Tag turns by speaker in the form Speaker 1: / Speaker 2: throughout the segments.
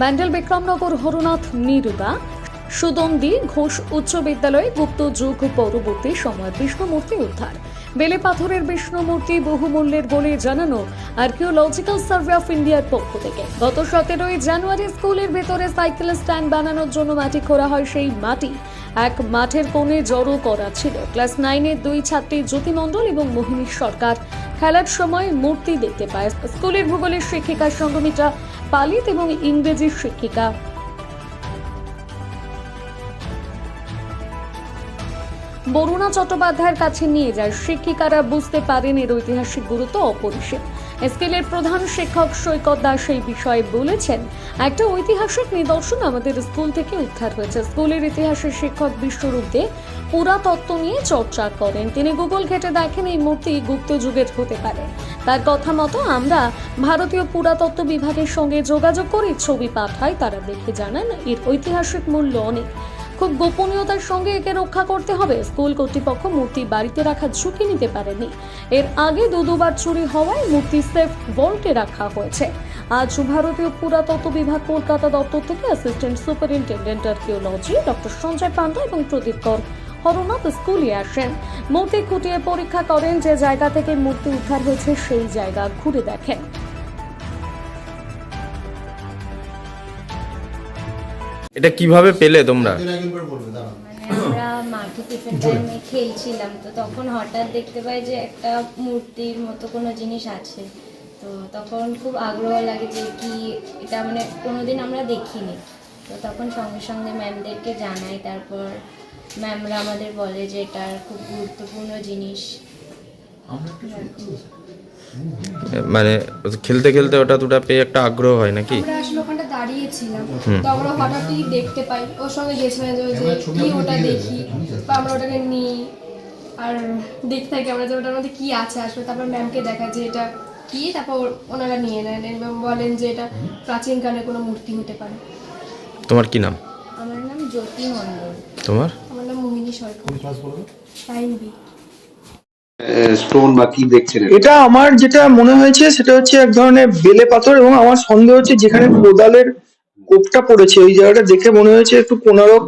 Speaker 1: ব্যান্ডেল বিক্রমনগর, হরনাথ, নিরুদা সুদন্দি ঘোষ উচ্চ বিদ্যালয়ে, গুপ্ত যুগ, পরবর্তী সময় বিষ্ণুমূর্তি উদ্ধার। বেলে পাথরের বিষ্ণুমূর্তি বহুমূল্যের বলে জানানো আর্কিওলজিক্যাল সার্ভে অফ ইন্ডিয়ার পক্ষ থেকে। গত সতেরোই জানুয়ারি স্কুলের ভেতরে সাইকেল স্ট্যান্ড বানানোর জন্য মাটি খোঁড়া হয় সেই মাটি। এক মাঠের কোণে জড়ো করা ছিল। ক্লাস নাইনের দুই ছাত্রী জ্যোতি মণ্ডল এবং মোহিনী সরকার। খেলার সময় মূর্তি দেখতে পায়। স্কুলের ভূগোলের শিক্ষিকা সঙ্গমিত্রা পালিত এবং ইংরেজির শিক্ষিকা। বরুণা চট্টোপাধ্যায়ের কাছে নিয়ে যায়। শিক্ষিকারা বুঝতে পারেন এর ঐতিহাসিক গুরুত্ব অপরিসীম। স্কুলের প্রধান শিক্ষক সৈকত দাস এই বিষয়ে বলেছেন, একটা ঐতিহাসিক নিদর্শন আমাদের স্কুল থেকে উদ্ধার হয়েছে। স্কুলের ইতিহাসের শিক্ষক বিশ্বরূপ দে পুরাতত্ত্ব নিয়ে চর্চা করেন। তিনি গুগল ঘেটে দেখেন এই মূর্তি গুপ্ত যুগের হতে পারে। তার কথা মতো আমরা ভারতীয় পুরাতত্ত্ব বিভাগের সঙ্গে যোগাযোগ করে ছবি পাঠাই। তারা দেখে জানান, এর ঐতিহাসিক মূল্য অনেক। খুব গোপনীয়তার সঙ্গে একে রক্ষা করতে হবে। স্কুল কর্তৃপক্ষ মূর্তি বাড়িতে রাখার ঝুঁকি নিতে পারেনি। এর আগে দু দুবার চুরি হওয়ায় মূর্তি সেফ ভল্টে রাখা হয়েছে। আজ ভারতীয় পুরাতত্ত্ব বিভাগ কলকাতা দপ্তর থেকে assistant superintendent archaeology doctor Sanjay Panda এবং প্রদীপ কর হরনাথ স্কুলে আসেন। মূর্তি খুঁটিয়ে পরীক্ষা করেন যে জায়গা থেকে মূর্তি উদ্ধার হয়েছে সেই জায়গা ঘুরে দেখেন।
Speaker 2: এটা কীভাবে পেলে তোমরা?
Speaker 3: মানে আমরা মাঠে টিফিন টাইমে খেলছিলাম তো তখন হঠাৎ দেখতে পাই যে একটা মূর্তির মতো কোনো জিনিস আছে। তো তখন খুব আগ্রহ লাগে যে কি এটা মানে কোনোদিন আমরা দেখিনি। তো তখন সঙ্গে সঙ্গে ম্যামদেরকে জানাই তারপর ম্যামরা আমাদের বলে যে এটা খুব গুরুত্বপূর্ণ জিনিস।
Speaker 2: মানে খেলতে খেলতে ওটা দুটা পেয়ে একটা আগ্রহ হয় নাকি?
Speaker 4: আমরা আসলে ওখানটা দাঁড়িয়েছিলাম। তো আমরা হঠাৎই দেখতে পাই। ওর সঙ্গে গেছিলাম যে যে কি ওটা দেখি। বা আমরা ওটাকে নিই। আর দেখতে থাকি আমরা যে ওটার মধ্যে কি আছে। আসলে তারপর ম্যামকে দেখা যে এটা কি তারপর ওনারা নিয়ে নেন। ম্যাম বলেন যে এটা প্রাচীনকালে কোনো মূর্তি হতে পারে।
Speaker 2: তোমার কি নাম?
Speaker 3: আমার নাম জ্যোতি মণ্ডল।
Speaker 2: তোমার?
Speaker 4: নাম মোহিনী সরকার। টাইম বি
Speaker 5: স্টোন বা কি দেখছেন?
Speaker 6: এটা আমার যেটা মনে হয়েছে সেটা হচ্ছে এক ধরনের বেলে পাথর এবং আমার সন্দেহ হচ্ছে যেখানে কোদালের কোপটা পড়েছে। ওই জায়গাটা দেখে মনে হয়েছে একটু কোনারক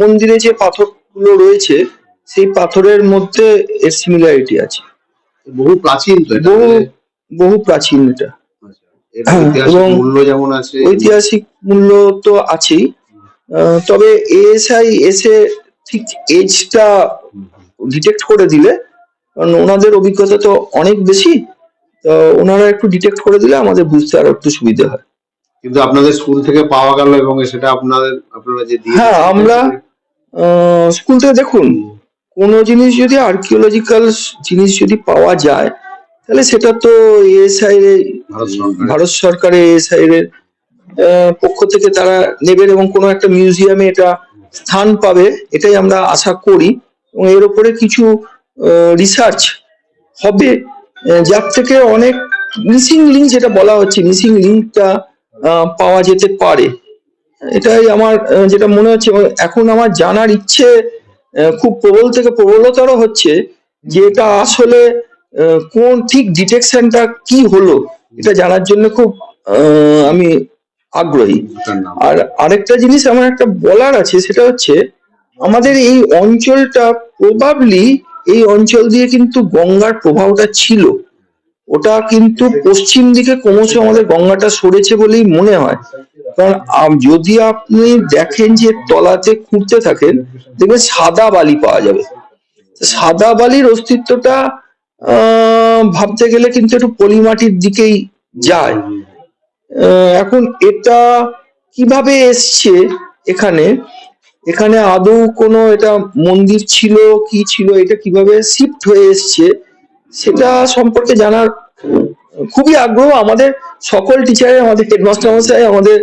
Speaker 6: মন্দিরে যে পাথরগুলো রয়েছে সেই পাথরের মধ্যে এর সিমিলারিটি আছে।
Speaker 5: বহু প্রাচীন তো এটা
Speaker 6: বহু বহু প্রাচীন এটা। এবং-
Speaker 5: মূল্য যেমন আছে।
Speaker 6: ঐতিহাসিক মূল্য তো আছেই। আহ, তবে এএসআই এসে ঠিক এজটা ডিটেক্ট করে দিলে কারণ ওনাদের অভিজ্ঞতা তো অনেক বেশি তো ওনারা একটু ডিটেক্ট করে দিলে আমাদের বুঝতে আরও একটু সুবিধা হয়।
Speaker 5: কিন্তু আপনাদের স্কুল থেকে পাওয়া গেল এবং সেটা আপনাদের আপনারা যে দিয়ে
Speaker 6: হ্যাঁ, আমরা- স্কুল থেকে দেখুন কোনো জিনিস যদি আর্কিওলজিক্যাল জিনিস যদি পাওয়া যায় তাহলে সেটা তো এএসআই
Speaker 5: ভারত সরকারের-
Speaker 6: ভারত সরকারের এএসআই এর পক্ষ থেকে তারা নেবেন এবং কোনো একটা মিউজিয়ামে এটা স্থান পাবে, এটাই আমরা আশা করি। এবং এর উপরে কিছু রিসার্চ হবে। যার থেকে অনেক মিসিং লিঙ্ক যেটা বলা হচ্ছে মিসিং লিঙ্কটা পাওয়া যেতে পারে। এটাই আমার যেটা মনে হচ্ছে। এবং এখন আমার জানার ইচ্ছে খুব প্রবল থেকে প্রবলতর হচ্ছে যে এটা আসলে কোন ঠিক ডিটেকশনটা কি হলো, এটা জানার জন্য খুব আমি আগ্রহী। আর আরেকটা জিনিস আমার একটা বলার আছে সেটা হচ্ছে আমাদের এই অঞ্চলটা প্রবাবলি এই অঞ্চল দিয়ে কিন্তু গঙ্গার প্রবাহটা ছিল। ওটা কিন্তু পশ্চিম দিকে ক্রমশ আমাদের গঙ্গাটা সরেছে বলেই মনে হয়। কারণ যদি আপনি দেখেন যে তলাতে খুঁড়তে থাকেন দেখবেন সাদা বালি পাওয়া যাবে। সাদা বালির অস্তিত্বটা আহ, ভাবতে গেলে কিন্তু একটু পলিমাটির দিকেই যায়। এখন এটা কীভাবে এসছে এখানে? এখানে আদৌ কোনো এটা মন্দির ছিল কি ছিল এটা কীভাবে শিফট হয়ে এসছে সেটা সম্পর্কে জানার খুবই আগ্রহ আমাদের সকল টিচারের আমাদের হেডমাস্টার মশাই আমাদের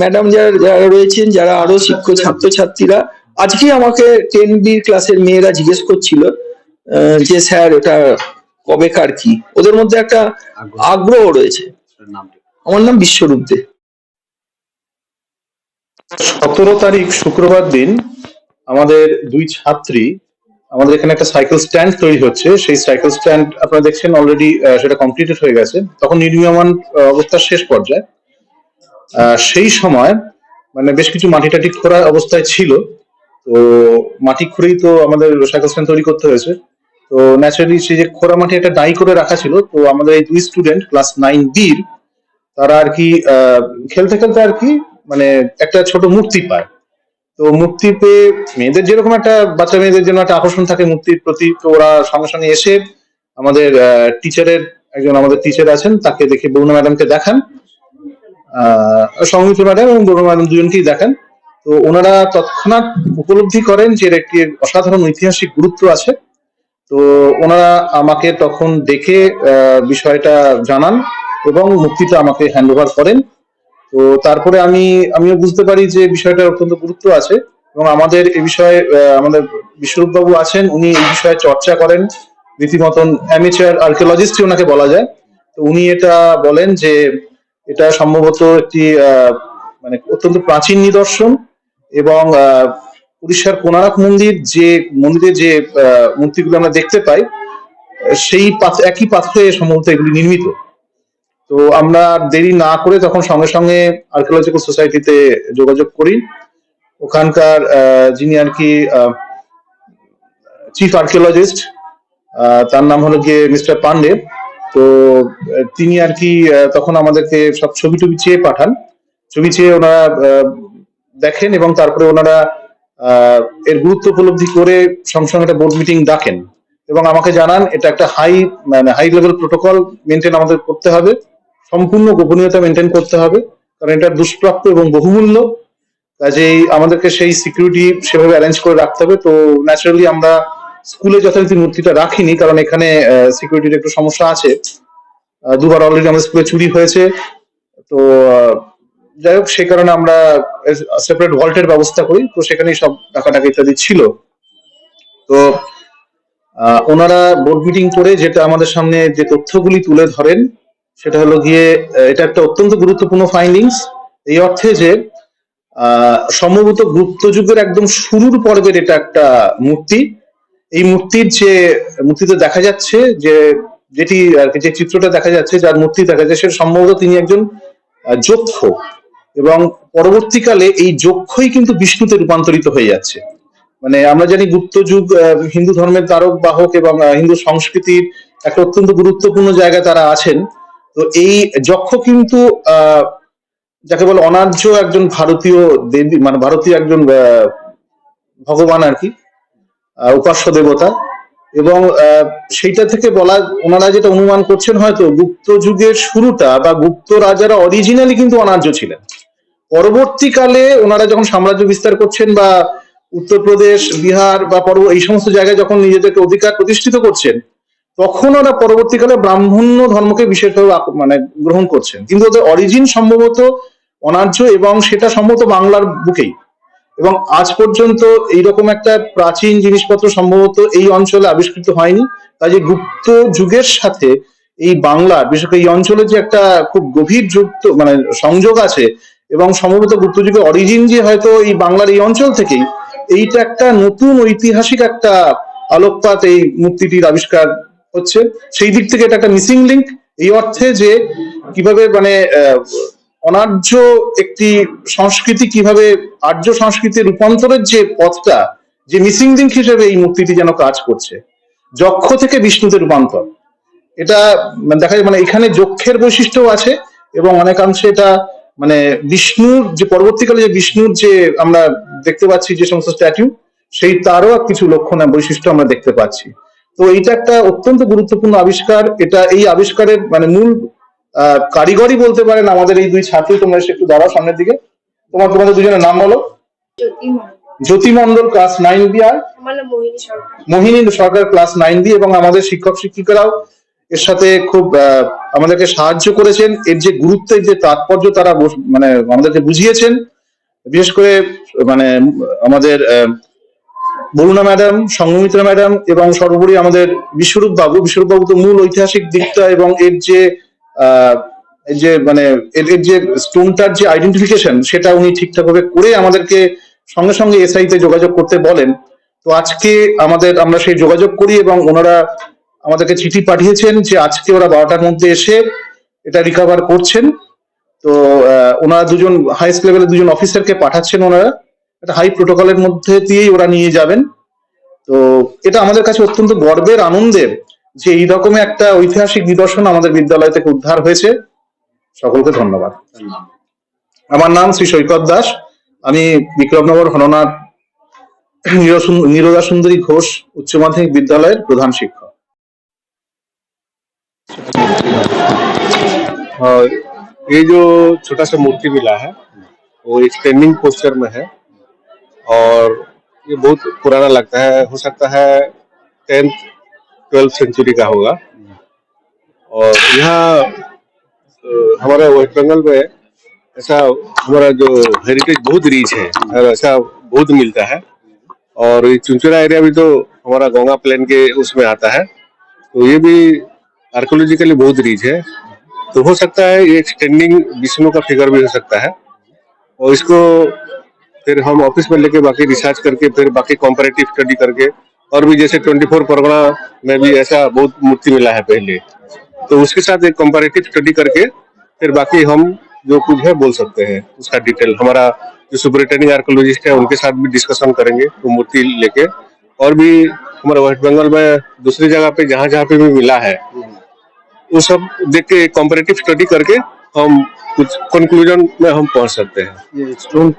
Speaker 6: ম্যাডাম যারা যারা রয়েছেন যারা আরও শিক্ষক ছাত্রছাত্রীরা আজকে আমাকে টেন বি ক্লাসের মেয়েরা জিজ্ঞেস করছিল যে স্যার ওটা কবেকার কি? ওদের মধ্যে একটা আগ্রহ। রয়েছে। আমার নাম বিশ্বরূপ দে
Speaker 7: সতেরো তারিখ শুক্রবার দিন আমাদের দুই ছাত্রী, আমাদের এখানে একটা সাইকেল স্ট্যান্ড তৈরি হচ্ছে। সেই সাইকেল স্ট্যান্ড আপনারা দেখছেন অলরেডি সেটা কমপ্লিটেড হয়ে গেছে। তখন নির্মীয়মান অবস্থার শেষ পর্যায়ে। সেই সময় মানে বেশ কিছু মাটি টাটি খোঁড়া অবস্থায় ছিল। তো মাটি খুঁড়েই তো আমাদের সাইকেল স্ট্যান্ড তৈরি করতে হয়েছে। তো ন্যাচারালি সেই যে খোঁড়া মাটি একটা ডাই করে রাখা ছিল। তো আমাদের এই দুই স্টুডেন্ট ক্লাস নাইন বির তারা আর কি খেলতে খেলতে আর কি মানে একটা ছোট মূর্তি পায়। তো মূর্তি পেয়ে মেয়েদের যেরকম একটা, বাচ্চা মেয়েদের জন্য একটা আকর্ষণ থাকে মূর্তির প্রতি, তো ওরা সঙ্গে সঙ্গে এসে আমাদের টিচারের একজন আমাদের টিচার আছেন, তাকে দেখে বরুণা ম্যাডামকে দেখান। আহ সংগীত ম্যাডাম এবং বরুণা ম্যাডাম দুজনকেই দেখান। তো ওনারা তৎক্ষণাৎ উপলব্ধি করেন যে এর একটি অসাধারণ ঐতিহাসিক গুরুত্ব আছে। তো ওনারা আমাকে তখন দেখে বিষয়টা জানান। এবং মূর্তিটা আমাকে হ্যান্ড ওভার করেন। তো তারপরে আমি, আমিও বুঝতে পারি যে বিষয়টা অত্যন্ত গুরুত্ব আছে এবং আমাদের এ বিষয়ে আমাদের বিশ্বরূপ বাবু আছেন, উনি এই বিষয়ে চর্চা করেন। রীতিমতন অ্যামেচার আর্কিওলজিস্ট ওনাকে বলা যায়। তো উনি এটা বলেন যে এটা সম্ভবত একটি মানে অত্যন্ত প্রাচীন নিদর্শন এবং উড়িষ্যার কোনারক মন্দির যে মন্দিরে যে মূর্তিগুলো আমরা দেখতে পাই, সেই একই পাথরে সম্ভবত এগুলি নির্মিত। তো আমরা দেরি না করে তখন সঙ্গে সঙ্গে আর্কিওলজিক্যাল সোসাইটিতে যোগাযোগ করি। ওখানকার যিনি আর কি চিফ আর্কিওলজিস্ট তার নাম হলো গিয়ে মিস্টার পান্ডে। তো, তিনি আর কি তখন আমাদেরকে সব ছবি টবি চেয়ে পাঠান। ছবি চেয়ে ওনারা দেখেন এবং তারপরে ওনারা এর গুরুত্ব উপলব্ধি করে সঙ্গে সঙ্গে একটা বোর্ড মিটিং ডাকেন। এবং আমাকে জানান, এটা একটা হাই মানে হাই লেভেল প্রোটোকল মেনটেন আমাদের করতে হবে। সম্পূর্ণ গোপনীয়তা মেনটেন করতে হবে, কারণ এটা দুষ্প্রাপ্য এবং বহুমূল্য। কাজেই আমাদেরকে সেই সিকিউরিটি সেভাবে অ্যারেঞ্জ করে রাখতে হবে। তো ন্যাচারালি আমরা স্কুলে যথারীতি মূর্তিটা রাখিনি, কারণ এখানে সিকিউরিটির একটু সমস্যা আছে। দুবার অলরেডি আমাদের স্কুলে চুরি হয়েছে। তো যাই হোক সেই কারণে আমরা সেপারেট ভল্টের ব্যবস্থা করি। তো সেখানেই সব টাকা ইত্যাদি ছিল। তো ওনারা বোর্ড মিটিং করে যেটা আমাদের সামনে যে তথ্যগুলি তুলে ধরেন সেটা হলো গিয়ে এটা একটা অত্যন্ত গুরুত্বপূর্ণ ফাইন্ডিংস এই অর্থে যে সম্ভবত গুপ্ত যুগের একদম শুরুর পর্বের এটা একটা মূর্তি। এই মূর্তির যে, মূর্তিতে দেখা যাচ্ছে যে, যেটি যে চিত্রটা দেখা যাচ্ছে, যার মূর্তি দেখা যাচ্ছে, সেটা সম্ভবত তিনি একজন যক্ষ। এবং পরবর্তীকালে এই যক্ষই কিন্তু বিষ্ণুতে রূপান্তরিত হয়ে যাচ্ছে। মানে আমরা জানি গুপ্ত যুগ হিন্দু ধর্মের তারক বাহক এবং হিন্দু সংস্কৃতির একটা অত্যন্ত গুরুত্বপূর্ণ জায়গায় তারা আছেন। তো এই যক্ষ কিন্তু যাকে বলে অনার্য একজন ভারতীয় দেবী মানে ভারতীয় একজন ভগবান আর কি উপাস্য দেবতা। এবং সেইটা থেকে বলা, ওনারা যেটা অনুমান করছেন হয়তো গুপ্ত যুগের শুরুটা বা গুপ্ত রাজারা অরিজিনালি কিন্তু অনার্য ছিলেন। পরবর্তীকালে ওনারা যখন সাম্রাজ্য বিস্তার করছেন বা উত্তরপ্রদেশ, বিহার বা পর্ব এই সমস্ত জায়গায় যখন নিজেদেরকে অধিকার প্রতিষ্ঠিত করছেন তখন ওরা পরবর্তীকালে ব্রাহ্মণ্য ধর্মকে বিশেষভাবে মানে গ্রহণ করছেন। কিন্তু ওদের অরিজিন সম্ভবত অনার্য এবং সেটা সম্ভবত বাংলার বুকেই। এবং আজ পর্যন্ত এইরকম একটা প্রাচীন জিনিসপত্র সম্ভবত এই অঞ্চলে আবিষ্কৃত হয়নি। কাজে গুপ্ত যুগের সাথে এই বাংলার বিশেষ করে এই অঞ্চলে যে একটা খুব গভীর যুক্ত মানে সংযোগ আছে এবং সম্ভবত গুপ্ত যুগের অরিজিন যে হয়তো এই বাংলার এই অঞ্চল থেকেই, এইটা একটা নতুন ঐতিহাসিক একটা আলোকপাত এই মূর্তিটির আবিষ্কার হচ্ছে, সেই দিক থেকে এটা একটা মিসিং লিংক এই অর্থে যে কীভাবে মানে অনার্য একটি সংস্কৃতি কীভাবে আর্য সংস্কৃতির রূপান্তরের যে পথটা, যে মিসিং লিঙ্ক হিসেবে এই মূর্তিটি যেন কাজ করছে। যক্ষ থেকে বিষ্ণুতে রূপান্তর। এটা মানে দেখা যায় মানে এখানে যক্ষের বৈশিষ্ট্যও আছে এবং অনেকাংশে এটা মানে বিষ্ণুর যে, পরবর্তীকালে যে বিষ্ণুর যে আমরা দেখতে পাচ্ছি যে সমস্ত স্ট্যাচু সেই তারও কিছু লক্ষণ বৈশিষ্ট্য আমরা দেখতে পাচ্ছি। তো এটা একটা অত্যন্ত গুরুত্বপূর্ণ আবিষ্কার। এটা এই আবিষ্কারের মানে মূল কারিগরি বলতে পারেন আমাদের এই দুই ছাত্র। তোমরা এসে একটু দাঁড়াও সামনের দিকে। তোমার তোমাদের দুজনের নাম বলো? Jyoti Mondal class nine B আর? Mohini Sarkar. Class nine B এবং আমাদের শিক্ষক শিক্ষিকারাও এর সাথে খুব আহ, আমাদেরকে সাহায্য করেছেন। এর যে গুরুত্ব এর যে তাৎপর্য তারা মানে আমাদেরকে বুঝিয়েছেন। বিশেষ করে মানে আমাদের আহ, বরুণা ম্যাডাম সঙ্গমিত্রা ম্যাডাম এবং সর্বোপরি আমাদের বিশ্বরূপ বাবু বিশ্বরূপ বাবু তো মূল ঐতিহাসিক দিকটা এবং এর যে এই যে মানে এর যে স্টোনটার যে আইডেন্টিফিকেশন সেটা উনি ঠিকঠাক ভাবে করে আমাদেরকে সঙ্গে সঙ্গে এসআই তে যোগাযোগ করতে বলেন। তো আজকে আমাদের, আমরা সেই যোগাযোগ করি এবং ওনারা আমাদেরকে চিঠি পাঠিয়েছেন যে আজকে ওরা বারোটার মধ্যে এসে এটা রিকভার করছেন। তো ওনারা দুজন হাইস্ট লেভেলের দুজন অফিসারকে পাঠাচ্ছেন ওনারা। একটা হাই প্রোটোকলের মধ্যে দিয়েই ওরা নিয়ে যাবেন তো এটা আমাদের কাছে অত্যন্ত গর্বের আনন্দের যে এই রকমের একটা ঐতিহাসিক নিদর্শন আমাদের বিদ্যালয় থেকে উদ্ধার হয়েছে সকলকে ধন্যবাদ আমার নাম শ্রী সৈকত দাস আমি বিক্রমনগর হননাথ নিরসুন- নিরোদা সুন্দরী ঘোষ উচ্চ মাধ্যমিক বিদ্যালয়ের প্রধান শিক্ষক
Speaker 8: और ये जो छोटा सा मूर्ति मिला है वो एक स्टैंडिंग पोस्टर में है और ये बहुत पुराना लगता है, हो सकता है टेंथ, ट्वेल्थ सेंचुरी का होगा। और यहाँ हमारे वेस्ट बंगाल में ऐसा हमारा जो हेरिटेज बहुत रिच है, और ऐसा बहुत मिलता है। और ये चुनचुरा एरिया भी तो हमारा गंगा प्लेन के उसमें आता है। तो ये भी आर्कोलॉजिकली बहुत रिच है। तो हो सकता है ये स्टैंडिंग विष्णु का फिगर भी हो सकता है। और इसको फिर हम ऑफ़िस में लेके बाकी रिसर्च करके, फिर बाकी कॉम्परेटिव स्टडी करके, और भी जैसे 24 परगना में भी ऐसा बहुत मूर्ति मिला है पहले। तो उसके साथ एक कॉम्परेटिव स्टडी करके, फिर बाकी हम जो कुछ है बोल सकते हैं, उसका डिटेल हमारा जो सुपरिटेंडिंग आर्कोलॉजिस्ट है, उनके साथ भी डिस्कशन करेंगे, वो मूर्ति लेके। और भी हमारे वेस्ट बंगाल में दूसरी जगह पे जहाँ जहाँ पे भी मिला है, वो सब देख के कॉम्परेटिव स्टडी करके हम कुछ कंक्लूजन में हम पहुँच सकते हैं।
Speaker 5: ये स्टोन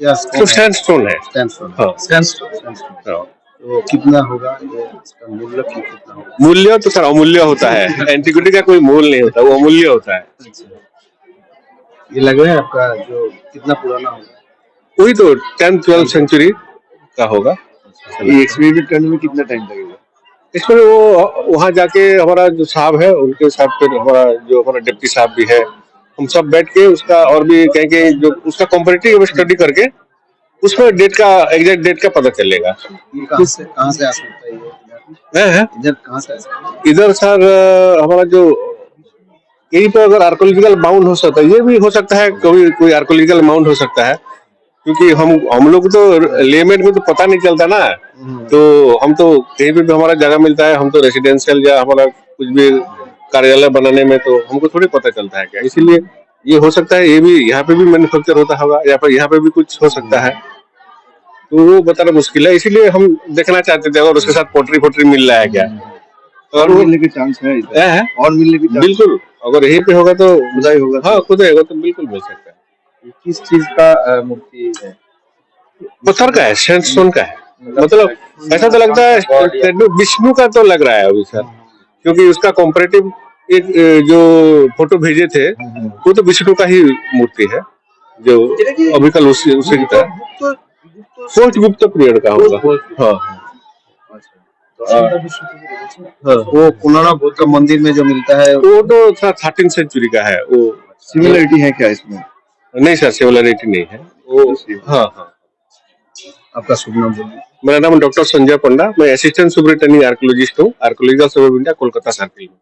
Speaker 5: क्या
Speaker 8: तो स्टैंड स्टोन है।
Speaker 5: स्टैंडस्टोन
Speaker 8: हाँ। हाँ।
Speaker 5: तो कितना होगा? इसका मूल्य कितना होगा?
Speaker 8: मूल्य तो सर अमूल्य होता है। एंटिक्विटी का कोई मूल्य नहीं होता वो अमूल्य होता है।
Speaker 5: ये लग रहा है आपका जो कितना पुराना होगा?
Speaker 8: वही तो टेंथ ट्वेल्थ सेंचुरी का होगा।
Speaker 5: ये एक्सपेरिमेंट करने में कितना टाइम लगेगा?
Speaker 8: इसमें वो वहाँ जाके हमारा जो साहब है उनके साथ फिर हमारा जो हमारा डिप्टी साहब भी है हम सब बैठ के उसका और भी कहेंगे जो उसका कॉम्पिटेटिव स्टडी करके उसमें डेट का एग्जैक्ट डेट का पता चलेगा
Speaker 5: कहाँ से कहाँ से आ सकता है इधर? इधर कहाँ से आ सकता
Speaker 8: इधर सर हमारा जो यहीं पे अगर आर्कोलॉजिकल माउंट हो सकता है ये भी हो सकता है कभी कोई आर्कोलॉजिकल माउंट हो सकता है। क्योंकि हम हम लोग तो लेमेन को तो पता नहीं चलता ना। तो हम तो कहीं पे भी हमारा जगह मिलता है हम तो रेसिडेंशियल या हमारा कुछ भी कार्यालय बनाने में तो हमको थोड़ी पता चलता है क्या? इसीलिए ये हो सकता है ये भी यहाँ पे भी मैन्युफैक्चर होता होगा या फिर यहाँ पे भी कुछ हो सकता है। तो वो बताना मुश्किल है इसीलिए हम देखना चाहते थे और उसके साथ पोट्री फोट्री मिल रहा है क्या? और
Speaker 5: मिलने के चांस है
Speaker 8: है,
Speaker 5: और मिलने के
Speaker 8: बिल्कुल अगर यही पे होगा तो
Speaker 5: खुदाई होगा।
Speaker 8: हाँ खुद होगा तो बिल्कुल मिल सकता है।
Speaker 5: किस चीज़ का मूर्ति है?
Speaker 8: पत्थर का है सैंडस्टोन का है। मतलब ऐसा तो लगता है। विष्णु का तो लग रहा है अभी सर। क्योंकि उसका कॉम्परेटिव एक जो फ़ोटो भेजे थे वो तो विष्णु का ही मूर्ति है जो अभी कल उसी उसी की तरह। फोर्थ गुप्त पीरियड का होगा। हाँ। हाँ।
Speaker 5: वो पुराना बुद्ध का मंदिर में जो मिलता है
Speaker 8: वो तो थर्टीन सेंचुरी का है वो
Speaker 5: सिमिलरिटी है क्या इसमें?
Speaker 8: नहीं सर सिमिलरिटी नहीं है। वो हाँ हाँ।
Speaker 5: आपका शुभ नाम बोलिए
Speaker 8: मेरा नाम डॉक्टर संजय पंडा मैं असिस्टेंट सुपरिटेंडिंग आर्कोलॉजिस्ट हूँ archaeological survey of India Kolkata circle में